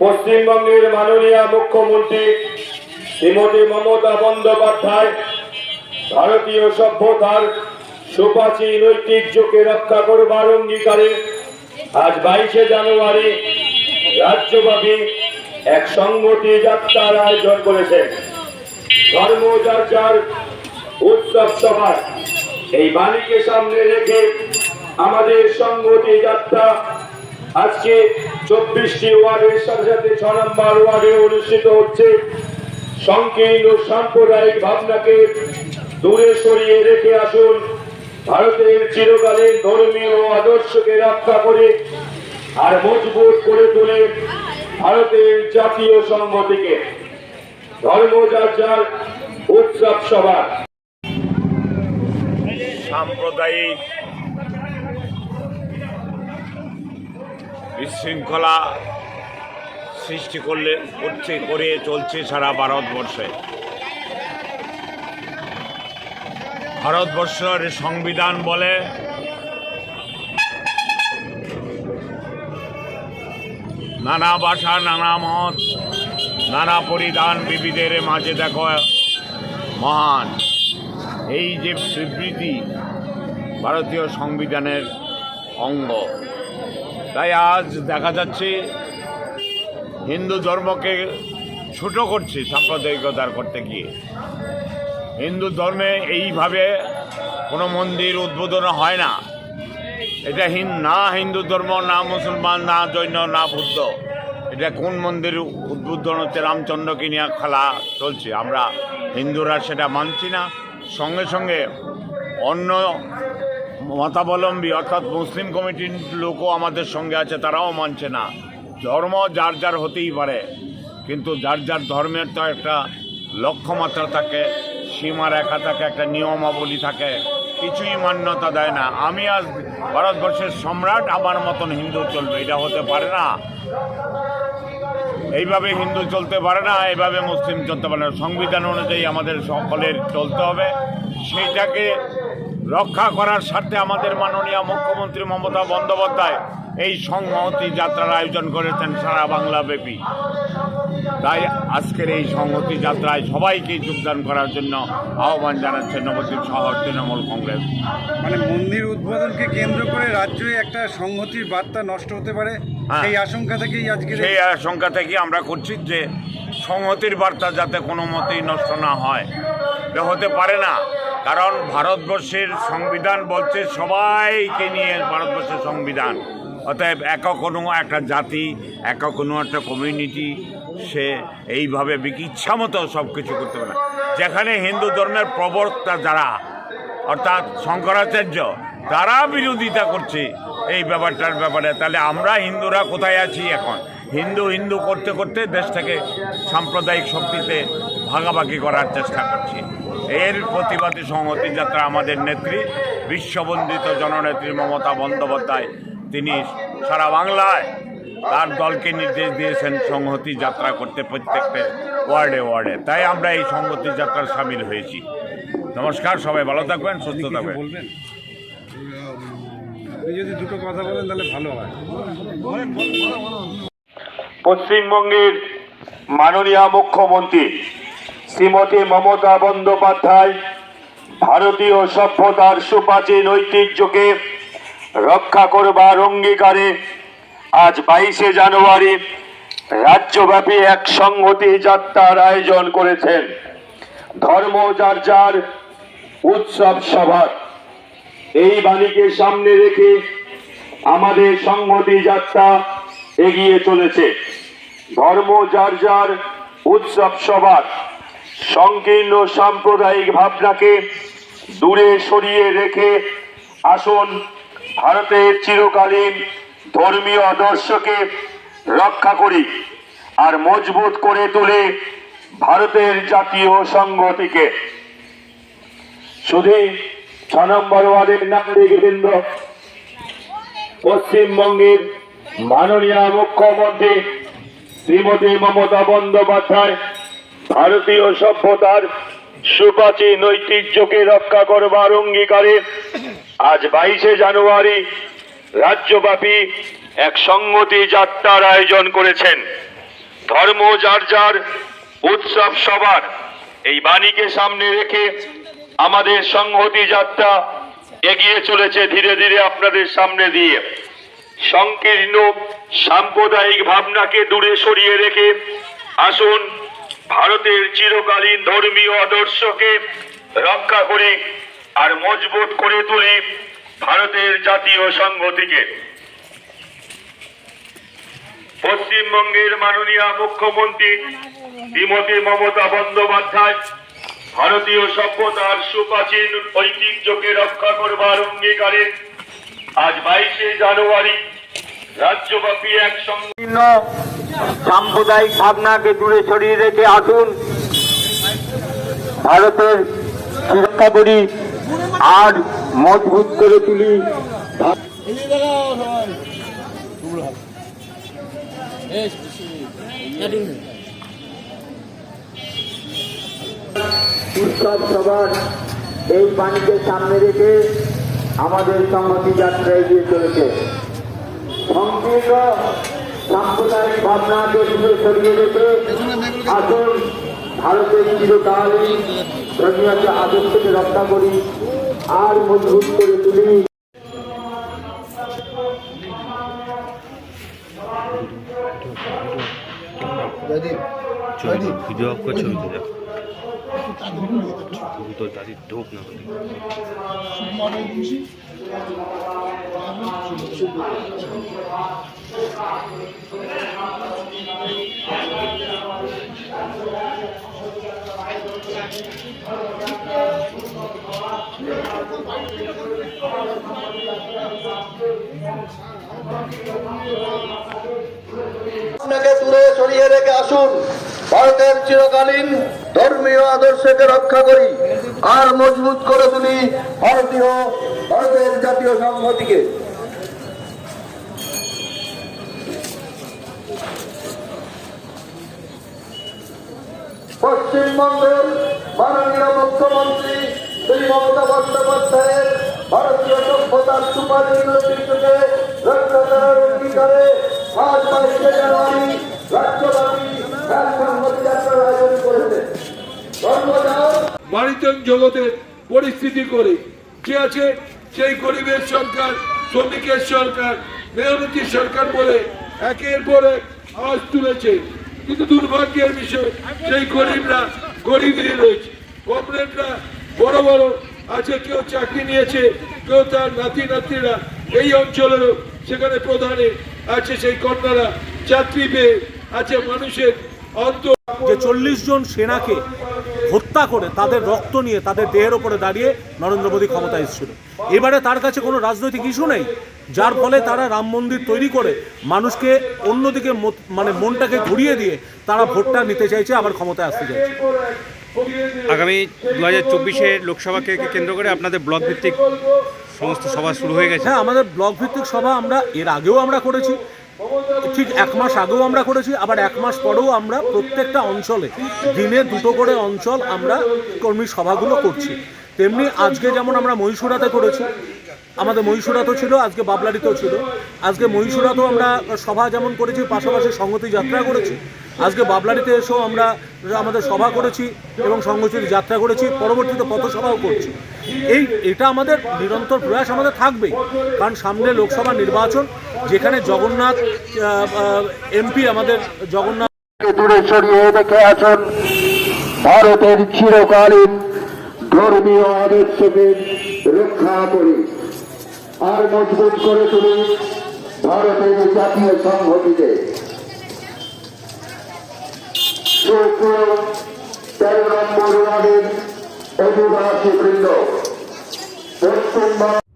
পশ্চিমবঙ্গের মাননীয় মুখ্যমন্ত্রী শ্রীমতী মমতা বন্দ্যোপাধ্যায়, ভারতীয় সভ্যতার সুপ্রাচীন ঐতিহ্যকে রক্ষা করবার অঙ্গীকারে আজ বাইশে জানুয়ারি রাজ্যব্যাপী এক সংগতি যাত্রার আয়োজন করেছেন ধর্মযাত্রার উৎসব সভা এই বাণীকে সামনে রেখে আমাদের সংগতি যাত্রা আজকে চব্বিশটি ওয়ার্ডের সাথে সাথে ছ নম্বর ওয়ার্ডে অনুষ্ঠিত হচ্ছে সংকীর্ণ সাম্প্রদায়িক ভাবনাকে দূরে সরিয়ে রেখে আসুন। ভারতের চিরকালীন ধর্মীয় আদর্শকে রক্ষা করে আর মজবুত করে তোলে ভারতের জাতীয় সংহতিকে। ধর্মযাত্রার উৎসব সভা সাম্প্রদায়িক বিশৃঙ্খলা সৃষ্টি করলে, করছে করে চলছে সারা ভারতবর্ষে। ভারতবর্ষের সংবিধান বলে, নানা ভাষা, নানা মত, নানা পরিধান বিবিধের মাঝে দেখো, মহান। এই যে বিবৃতি ভারতীয় সংবিধানের অঙ্গ। তাই আজ দেখা যাচ্ছে হিন্দু ধর্মকে ছোট করছে সাম্প্রদায়িকতার করতে গিয়ে। হিন্দু ধর্মে এইভাবে কোনো মন্দির উদ্বোধন হয় না। এটা হিন, না হিন্দু ধর্ম, না মুসলমান, না জৈন, না বুদ্ধ। এটা কোন মন্দির উদ্বোধন হচ্ছে রামচন্দ্রকে নিয়ে খেলা চলছে। আমরা হিন্দুরা সেটা মানছি না। সঙ্গে সঙ্গে অন্য মতাবলম্বী অর্থাৎ মুসলিম কমিটির লোকও আমাদের সঙ্গে আছে, তারাও মানছে না। ধর্ম যার যার হতেই পারে, কিন্তু যার যার ধর্মের তো একটা লক্ষ্যমাত্রা থাকে, সীমা রেখা থাকে, একটা নিয়মাবলী থাকে, কিছুই মান্যতা দেয় না। আমি আজ ভারতবর্ষের সম্রাট, আমার মতন হিন্দু চলবে, এটা হতে পারে না। এইভাবে হিন্দু চলতে পারে না, এইভাবে মুসলিম চলতে পারে না। সংবিধান অনুযায়ী আমাদের সকলের চলতে হবে। সেইটাকে রক্ষা করার স্বার্থে আমাদের মাননীয় মুখ্যমন্ত্রী মমতা বন্দ্যোপাধ্যায় এই সংহতি যাত্রার আয়োজন করেছেন সারা বাংলা ব্যাপী তাই আজকের এই সংহতি যাত্রায় সবাইকে যোগদান করার জন্য আহ্বান জানাচ্ছেন নবদ্বীপ শহর তৃণমূল কংগ্রেস। মানে মন্দির উদ্বোধনকে কেন্দ্র করে রাজ্যে একটা সংহতির বার্তা নষ্ট হতে পারে? হ্যাঁ। সেই আশঙ্কা থেকেই আজকে সেই আশঙ্কা থেকে আমরা করছি যে সংহতির বার্তা যাতে কোনো মতেই নষ্ট না হয়। হতে পারে না। কারণ ভারতবর্ষের সংবিধান বলছে সবাইকে নিয়ে ভারতবর্ষের সংবিধান। অতএব এক কোনো একটা জাতি এক কোনো একটা কমিউনিটি সে এইভাবে বিকি ইচ্ছা মতো সব কিছু করতে পারে যেখানে হিন্দু ধর্মের প্রবক্তা যারা, অর্থাৎ শঙ্করাচার্য, তারা বিরোধিতা করছে এই ব্যাপারটার ব্যাপারে। তাহলে আমরা হিন্দুরা কোথায় আছি এখন? হিন্দু হিন্দু করতে করতে দেশটাকে সাম্প্রদায়িক শক্তিতে ভাগাভাগি করার চেষ্টা করছি। এর প্রতিবাদী সংহতি যাত্রা আমাদের নেত্রী বিশ্ববন্দিত জননেত্রী মমতা বন্দ্যোপাধ্যায়। তিনি সারা বাংলায় তার দলকে নির্দেশ দিয়েছেন সংহতি যাত্রা করতে প্রত্যেকটা ওয়ার্ডে ওয়ার্ডে। তাই আমরা এই সংহতি যাত্রার সামিল হয়েছি। নমস্কার সবাই ভালো থাকবেন সুস্থ থাকবেন। যদি দুটো কথা বলেন তাহলে ভালো হয়। পশ্চিমবঙ্গের মাননীয় মুখ্যমন্ত্রী শ্রীমতী মমতা বন্দ্যোপাধ্যায় ভারতীয় সভ্যতার সুপ্রাচীন ঐতিহ্যকে রক্ষা করবার অঙ্গীকারে আজ বাইশে জানুয়ারি রাজ্যব্যাপী এক সংহতি যাত্রার আয়োজন করেছেন। ধর্ম যার যার উৎসব সভার। এই বাণীকে সামনে রেখে আমাদের সংহতি যাত্রা এগিয়ে চলেছে। ধর্ম যার যার উৎসব সবার সংকীর্ণ সাম্প্রদায়িক ভাবনাকে দূরে সরিয়ে রেখে আসুন ভারতের চিরকালীন ধর্মীয় আদর্শকে রক্ষা করি আর মজবুত করে তুলে ভারতের জাতীয় সংগতিকে শুধু ছ নম্বর ওয়ার্ডের নাগরিকবৃন্দ পশ্চিমবঙ্গের মাননীয় মুখ্যমন্ত্রী শ্রীমতী মমতা বন্দ্যোপাধ্যায় ভারতীয় সভ্যতার সুপ্রাচীন ঐতিহ্যকে রক্ষা করবার অঙ্গীকারে আজ বাইশে জানুয়ারি রাজ্যব্যাপী এক সংগতি যাত্রার আয়োজন করেছেন। ধর্ম যার যার উৎসব সবার। এই বাণীকে সামনে রেখে আমাদের সংহতি যাত্রা এগিয়ে চলেছে ধীরে ধীরে আপনাদের সামনে দিয়ে। সংকীর্ণ সাম্প্রদায়িক ভাবনাকে দূরে সরিয়ে রেখে আসুন ভারতের চিরকালীন ধর্মীয় আদর্শকে রক্ষা করি আর মজবুত করে তুলি ভারতের জাতীয় সংহতিকে। পশ্চিমবঙ্গের মাননীয় মুখ্যমন্ত্রী শ্রীমতী মমতা বন্দ্যোপাধ্যায় ভারতীয় সভ্যতার সুপ্রাচীন ঐতিহ্যকে রক্ষা করবার অঙ্গীকারে আজ বাইশে জানুয়ারি রাজ্যব্যাপী এক সংকীর্ণ সাম্প্রদায়িক ভাবনাকে দূরে সরিয়ে রেখে আসুন। ভারতের সুরক্ষা করি আর মজবুত করে তুলি। উৎসব সবার এই বাণীকে সামনে রেখে আমাদের সংহতি যাত্রা এগিয়ে চলেছে। সংকীর্ণ ভাবনাকে দূরে সরিয়ে রেখে আসুন ভারতের চিরকালীন ধর্মীয় আদর্শকে রক্ষা করি আর মজবুত করে তুলি। ছবি ভিডিও অফ তো দাদি ঢোক না। আপনাকে দূরে সরিয়ে রেখে আসুন। ভারতের চিরকালীন ধর্মীয় আদর্শকে রক্ষা করি আর মজবুত করে তুলি ভারতীয় জাতীয় সংহতিকে। পশ্চিমবঙ্গের মাননীয় মুখ্যমন্ত্রী শ্রী মমতা বন্দ্যোপাধ্যায়ের ভারতীয় সভ্যতার সুপারিশ ঐতিহ্যকে রক্ষা করার অঙ্গীকারে বাইশে জানুয়ারি রাজ্যব্যাপী এক যাত্রার আয়োজন করেছে বাণিজ্য জগতের পরিস্থিতি করে। কে আছে সেই গরিবের সরকার, শ্রমিকের সরকার, মেহনতি সরকার বলে একের পর আওয়াজ তুলেছে। কিন্তু দুর্ভাগ্যের বিষয়, সেই গরিবরা গরিবই রয়েছে। কমরেডরা বড় বড় আছে, কেউ চাকরি নিয়েছে, কেউ তার নাতি নাতিরা এই অঞ্চলেরও সেখানে প্রধানে আছে, সেই কন্যারা চাকরি পেয়ে আছে মানুষের অন্তর যে চল্লিশ জন সেনাকে হত্যা করে তাদের রক্ত নিয়ে তাদের দেহের ওপরে দাঁড়িয়ে নরেন্দ্র মোদী ক্ষমতা এসেছিল। এবারে তার কাছে কোনো রাজনৈতিক ইস্যু নেই যার ফলে তারা রাম মন্দির তৈরি করে মানুষকে অন্যদিকে মানে মনটাকে ঘুরিয়ে দিয়ে তারা ভোটটা নিতে চাইছে আবার ক্ষমতায় আসতে চাইছে। আগামী দু হাজার চব্বিশে লোকসভাকে কেন্দ্র করে আপনাদের ব্লক ভিত্তিক সমস্ত সভা শুরু হয়ে গেছে। হ্যাঁ আমাদের ব্লক ভিত্তিক সভা আমরা এর আগেও আমরা করেছি। ঠিক এক মাস আগেও আমরা করেছি, আবার এক মাস পরেও আমরা প্রত্যেকটা অঞ্চলে, দিনে দুটো করে অঞ্চল আমরা কর্মী সভাগুলো করছি। তেমনি আজকে যেমন আমরা মহীশুরাতে করেছি, আমাদের মহীশূরাতেও ছিল, আজকে বাবলারিতেও ছিল। আজকে মহীশুরাতেও আমরা সভা যেমন করেছি, পাশাপাশি সংহতি যাত্রা করেছি। আজকে বাবলারিতে এসেও আমরা আমাদের সভা করেছি এবং সংহতির যাত্রা করেছি, পরবর্তীতে পথসভাও করছি। এই, এটা আমাদের নিরন্তর প্রয়াস আমাদের থাকবেই। কারণ সামনে লোকসভা নির্বাচন, যেখানে জগন্নাথ এমপি আমাদের জগন্নাথ ভারতের চিরকালীন ধর্মীয় আদর্শকে রক্ষা করি। আর মজবুত করে তুলি ভারতের জাতীয় সংহতিকে। তেরো নম্বর ওয়ার্ডের অধিবাসী বৃন্দ। পশ্চিমবঙ্গ